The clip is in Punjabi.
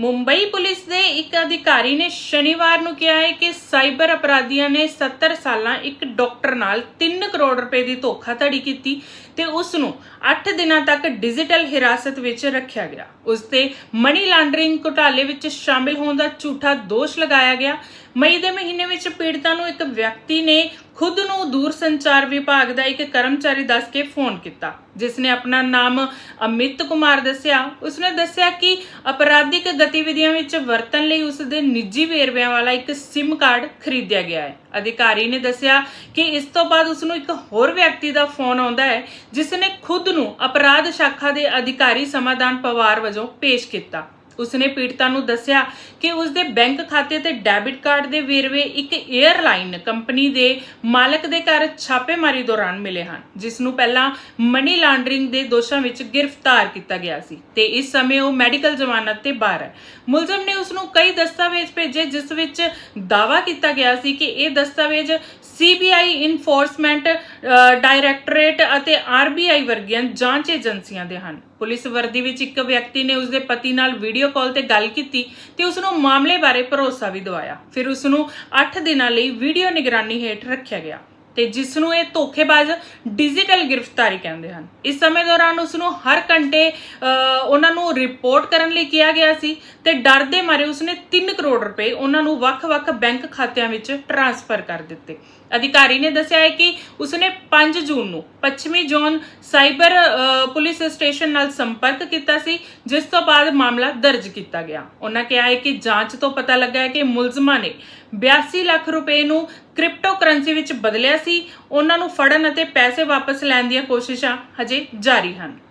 ਮੁੰਬਈ ਪੁਲਿਸ ਦੇ ਇੱਕ ਅਧਿਕਾਰੀ ਨੇ ਸ਼ਨੀਵਾਰ ਨੂੰ ਕਿਹਾ ਹੈ ਕਿ ਸਾਈਬਰ ਅਪਰਾਧੀਆਂ ਨੇ 70 ਸਾਲਾਂ ਇੱਕ ਡਾਕਟਰ ਨਾਲ 3 ਕਰੋੜ ਰੁਪਏ ਦੀ ਧੋਖਾਧੜੀ ਕੀਤੀ ਤੇ ਉਸ ਨੂੰ 8 ਦਿਨਾਂ ਤੱਕ ਡਿਜੀਟਲ ਹਿਰਾਸਤ ਵਿੱਚ ਰੱਖਿਆ ਗਿਆ। ਉਸ ਤੇ ਮਨੀ ਲਾਂਡਰਿੰਗ ਘੁਟਾਲੇ ਵਿੱਚ ਸ਼ਾਮਿਲ ਹੋਣ ਦਾ ਝੂਠਾ ਦੋਸ਼ ਲਗਾਇਆ ਗਿਆ। ਮਈ ਦੇ ਮਹੀਨੇ ਵਿੱਚ ਪੀੜਤਾ ਨੂੰ ਇੱਕ ਵਿਅਕਤੀ ਨੇ ਖੁਦ ਨੂੰ ਦੂਰ ਸੰਚਾਰ ਵਿਭਾਗ ਦਾ ਇੱਕ ਕਰਮਚਾਰੀ ਦੱਸ ਕੇ ਫੋਨ ਕੀਤਾ, ਜਿਸ ਨੇ ਆਪਣਾ ਨਾਮ ਅਮਿਤ ਕੁਮਾਰ ਦੱਸਿਆ। ਉਸਨੇ ਦੱਸਿਆ ਕਿ ਅਪਰਾਧਿਕ ਗਤੀਵਿਧੀਆਂ ਵਿੱਚ ਵਰਤਣ ਲਈ ਉਸ ਦੇ ਨਿੱਜੀ ਵੇਰਵਿਆਂ ਵਾਲਾ ਇੱਕ SIM ਕਾਰਡ ਖਰੀਦਿਆ ਗਿਆ ਹੈ। ਅਧਿਕਾਰੀ ਨੇ ਦੱਸਿਆ ਕਿ ਇਸ ਤੋਂ ਬਾਅਦ ਉਸ ਨੂੰ ਇੱਕ ਹੋਰ ਵਿਅਕਤੀ ਦਾ ਫੋਨ ਆਉਂਦਾ ਹੈ, ਜਿਸ ਨੇ ਖੁਦ ਨੂੰ ਅਪਰਾਧ ਸ਼ਾਖਾ ਦੇ ਅਧਿਕਾਰੀ ਸਮਾਧਾਨ ਪਵਾਰ ਵਜੋਂ ਪੇਸ਼ ਕੀਤਾ। ਉਸਨੇ ਪੀੜਤਾ ਨੂੰ ਦੱਸਿਆ ਕਿ ਉਸਦੇ ਬੈਂਕ ਖਾਤੇ ਤੇ ਡੈਬਿਟ ਕਾਰਡ ਦੇ ਵੇਰਵੇ ਇੱਕ 에ਅਰਲਾਈਨ ਕੰਪਨੀ ਦੇ ਮਾਲਕ ਦੇ ਘਰ ਛਾਪੇਮਾਰੀ ਦੌਰਾਨ ਮਿਲੇ ਹਨ, ਜਿਸ ਨੂੰ ਪਹਿਲਾਂ ਮਨੀ ਲਾਂਡਰਿੰਗ ਦੇ ਦੋਸ਼ਾਂ ਵਿੱਚ ਗ੍ਰਿਫਤਾਰ ਕੀਤਾ ਗਿਆ ਸੀ ਤੇ ਇਸ ਸਮੇਂ ਉਹ ਮੈਡੀਕਲ ਜ਼ਮਾਨਤ ਤੇ ਬਾਹਰ ਹੈ। ਮੁਲਜ਼ਮ ਨੇ ਉਸ ਨੂੰ ਕਈ ਦਸਤਾਵੇਜ਼ ਭੇਜੇ, ਜਿਸ ਵਿੱਚ ਦਾਅਵਾ ਕੀਤਾ ਗਿਆ ਸੀ ਕਿ ਇਹ ਦਸਤਾਵੇਜ਼ ਸੀਬੀਆਈ ਇਨਫੋਰਸਮੈਂਟ ਡਾਇਰੈਕਟੋਰੇਟ ਅਤੇ ਆਰਬੀਆਈ ਵਰਗੀਆਂ ਜਾਂਚ ਏਜੰਸੀਆਂ ਦੇ ਹਨ। ਪੁਲਿਸ ਵਰਦੀ ਵਿੱਚ ਇੱਕ ਵਿਅਕਤੀ ਨੇ ਉਸਦੇ ਪਤੀ ਨਾਲ ਵੀਡੀਓ ਕਾਲ ਤੇ ਗੱਲ ਕੀਤੀ ਤੇ ਉਸ ਨੂੰ ਮਾਮਲੇ ਬਾਰੇ ਭਰੋਸਾ ਵੀ ਦਿਵਾਇਆ। ਫਿਰ ਉਸ ਨੂੰ 8 ਦਿਨਾਂ ਲਈ ਵੀਡੀਓ ਨਿਗਰਾਨੀ ਹੇਠ ਰੱਖਿਆ ਗਿਆ। ਤੇ ਜਿਸ ਨੂੰ ਇਹ ਧੋਖੇਬਾਜ਼ ਡਿਜੀਟਲ ਗ੍ਰਿਫਤਾਰੀ ਕਹਿੰਦੇ ਹਨ। ਇਸ ਸਮੇਂ ਦੌਰਾਨ ਉਸ ਨੂੰ ਹਰ ਘੰਟੇ ਉਹਨਾਂ ਨੂੰ ਰਿਪੋਰਟ ਕਰਨ ਲਈ ਕਿਹਾ ਗਿਆ ਸੀ ਤੇ ਡਰ ਦੇ ਮਾਰੇ ਉਸਨੇ 3 ਕਰੋੜ ਰੁਪਏ ਉਹਨਾਂ ਨੂੰ ਵੱਖ-ਵੱਖ ਬੈਂਕ ਖਾਤਿਆਂ ਵਿੱਚ ਟ੍ਰਾਂਸਫਰ ਕਰ ਦਿੱਤੇ। ਅਧਿਕਾਰੀ ਨੇ ਦੱਸਿਆ ਹੈ ਕਿ ਉਸਨੇ 5 ਜੂਨ ਨੂੰ ਪੱਛਮੀ ਜ਼ੋਨ ਸਾਈਬਰ ਪੁਲਿਸ ਸਟੇਸ਼ਨ ਨਾਲ ਸੰਪਰਕ ਕੀਤਾ ਸੀ, ਜਿਸ ਤੋਂ ਬਾਅਦ ਮਾਮਲਾ ਦਰਜ ਕੀਤਾ ਗਿਆ। ਉਹਨਾਂ ਕਿਹਾ ਹੈ ਕਿ ਜਾਂਚ ਤੋਂ ਪਤਾ ਲੱਗਾ ਹੈ ਕਿ ਮੁਲਜ਼ਮਾਂ ਨੇ 82 ਲੱਖ ਰੁਪਏ ਨੂੰ ਕ੍ਰਿਪਟੋ ਕਰੰਸੀ ਵਿੱਚ ਬਦਲਿਆ ਸੀ, ਉਹਨਾਂ ਨੂੰ ਫੜਨ ਅਤੇ ਪੈਸੇ ਵਾਪਸ ਲੈਣ ਦੀਆਂ ਕੋਸ਼ਿਸ਼ਾਂ ਹਜੇ ਜਾਰੀ ਹਨ।